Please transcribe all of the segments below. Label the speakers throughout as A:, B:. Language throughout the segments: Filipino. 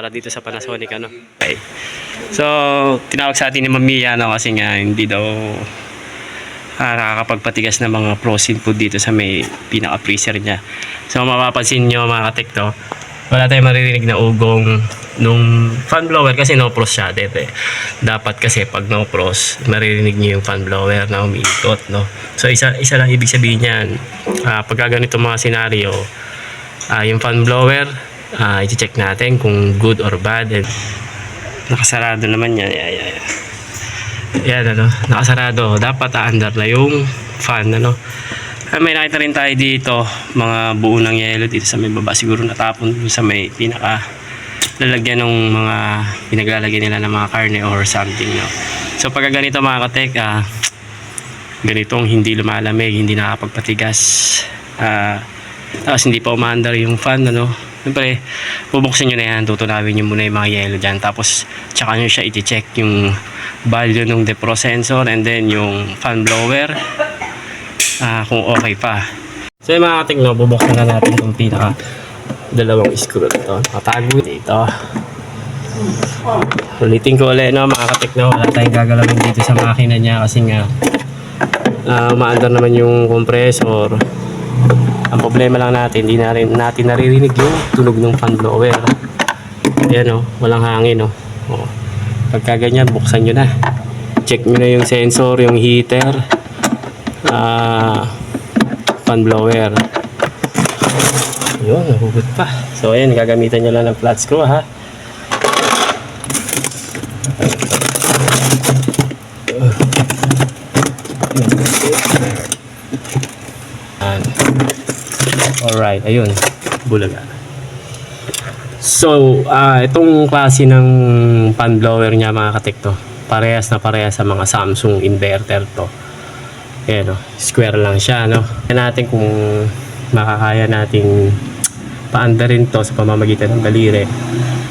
A: para dito sa Panasonic ano. Okay. So, tinawag sa atin ni Mamiya no kasi nga hindi daw ah, nakakapagpatigas ng mga frozen food dito sa may pinaka-freezer niya. So, mapapansin nyo mga katek to, wala tayong maririnig na ugong nung fan blower kasi no frost siya dete. Dapat kasi pag no frost, maririnig niyo yung fan blower na umiikot no. So isa isa lang ibig sabihin niyan. Ah, pagka ganito mga senaryo, ah, yung fan blower, ah, i-check natin kung good or bad. And nakasarado naman yan. Yan, yan, yan. Yan, ano, nakasarado. Dapat aandar na yung fan, ano. Ah, may nakita rin tayo dito, mga buo ng yelo dito sa may baba. Siguro natapon dun sa may pinaka lalagyan ng mga pinaglalagay nila ng mga karne or something, no. So, pagka ganito mga katek, ah, ganitong hindi lumalamig, hindi nakapagpatigas, ah, tapos hindi pa umaandar yung fan, ano. Siyempre, bubuksan nyo na yan, tutunawin nyo muna yung mga yelo dyan. Tapos, tsaka nyo siya iti-check yung value ng defrost sensor and then yung fan blower ah kung okay pa. So yung mga kating, no, bubuksan na natin itong pinaka dalawang screw ito. Nakatago dito. Ulitin ko ulit, no, mga katik, no, wala tayong gagalawin dito sa makina niya kasi nga uh, umaandar naman yung compressor. Ang problema lang natin, hindi na rin natin naririnig yung tunog ng fan blower. Ayan, oh, walang hangin, oh. oh. Pagka ganyan, buksan nyo na. Check nyo na yung sensor, yung heater, ah, fan blower. Yun, nahugot pa. So, ayan, gagamitan nyo lang ng flat screw, ha. Ayan. Alright, ayun. Bulaga. So, ah itong klase ng fan blower niya mga katikto, parehas na parehas sa mga Samsung inverter to. Ayan o, square lang siya, no? Tignan natin kung makakaya nating paandarin to sa pamamagitan ng daliri.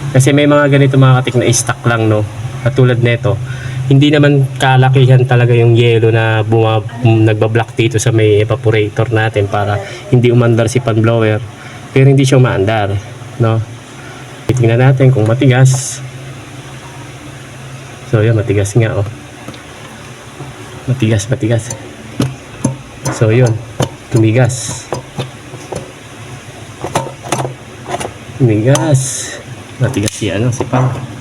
A: Kasi may mga ganito mga katik na stock lang, no? Katulad nito, hindi naman kalakihan talaga yung yelo na buma, nagbablock dito sa may evaporator natin para hindi umandar si fan blower. Pero hindi siya umaandar, no? Tingnan natin kung matigas. So, yun, matigas nga, oh. Matigas, matigas. So, yun. Tumigas. Tumigas. Matigas si ano, si Pan.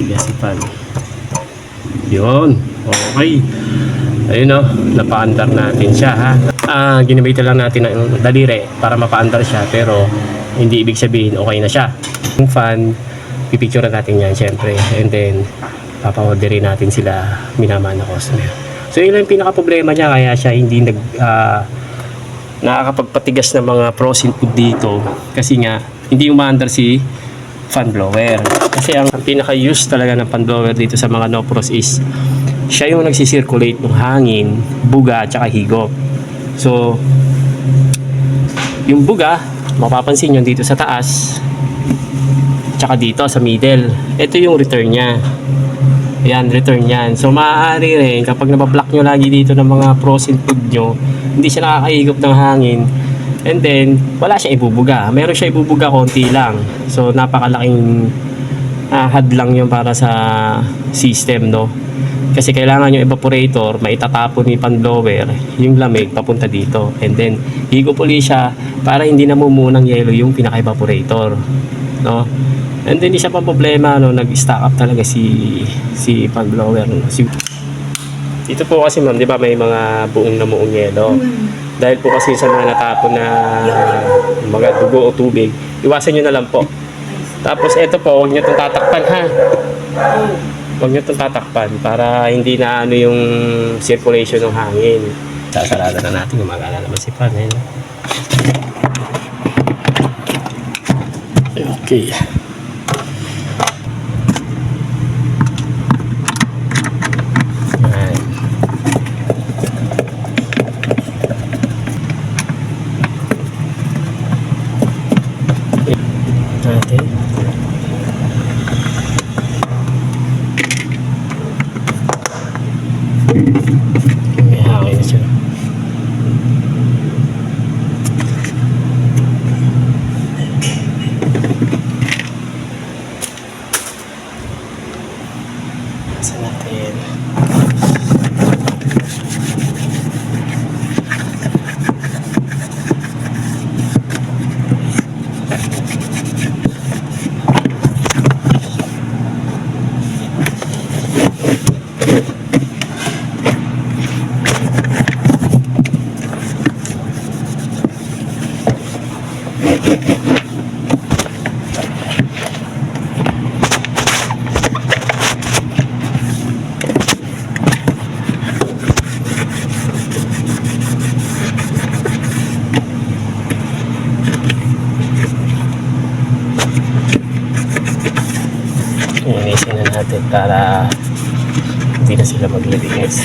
A: Matigas si Pan. Yun. Okay. Ayun o, napaandar natin siya ha. Ah, ginamitan lang natin ng daliri para mapaandar siya pero hindi ibig sabihin okay na siya. Yung fan, pipicture natin yan syempre and then papaorderin natin sila minaman na customer. So yun lang pinaka problema niya kaya siya hindi nag ah, nakakapagpatigas ng mga frozen food dito kasi nga hindi umaandar si fan blower. Kasi ang pinaka-use talaga ng fan blower dito sa mga no frost is siya yung nagsisirculate ng hangin, buga, at saka higop. So, yung buga, mapapansin nyo dito sa taas, tsaka dito sa middle. Ito yung return niya. Ayan, return yan. So, maaari rin, kapag nabablock nyo lagi dito ng mga frozen food nyo, hindi siya nakakahigop ng hangin, and then, wala siya ibubuga. Meron siya ibubuga konti lang. So, napakalaking uh, hadlang yun para sa system, no? Kasi kailangan yung evaporator, maitatapon ni fan blower, yung lamig papunta dito. And then, higop uli siya para hindi namumunang yelo yung pinaka-evaporator. No? And then, isa pa problema, no, nag-stack up talaga si si fan blower. No? Si, dito po kasi ma'am, di ba may mga buong namuong yelo. Dahil po kasi sa mga natapon na mga dugo o tubig, iwasan nyo na lang po. Tapos ito po, huwag nyo itong tatakpan ha. Huwag nyo itong tatakpan para hindi na ano yung circulation ng hangin. Sasarada na natin, gumagana naman si Pan. Eh. Okay. Natin para hindi na sila maglilinis.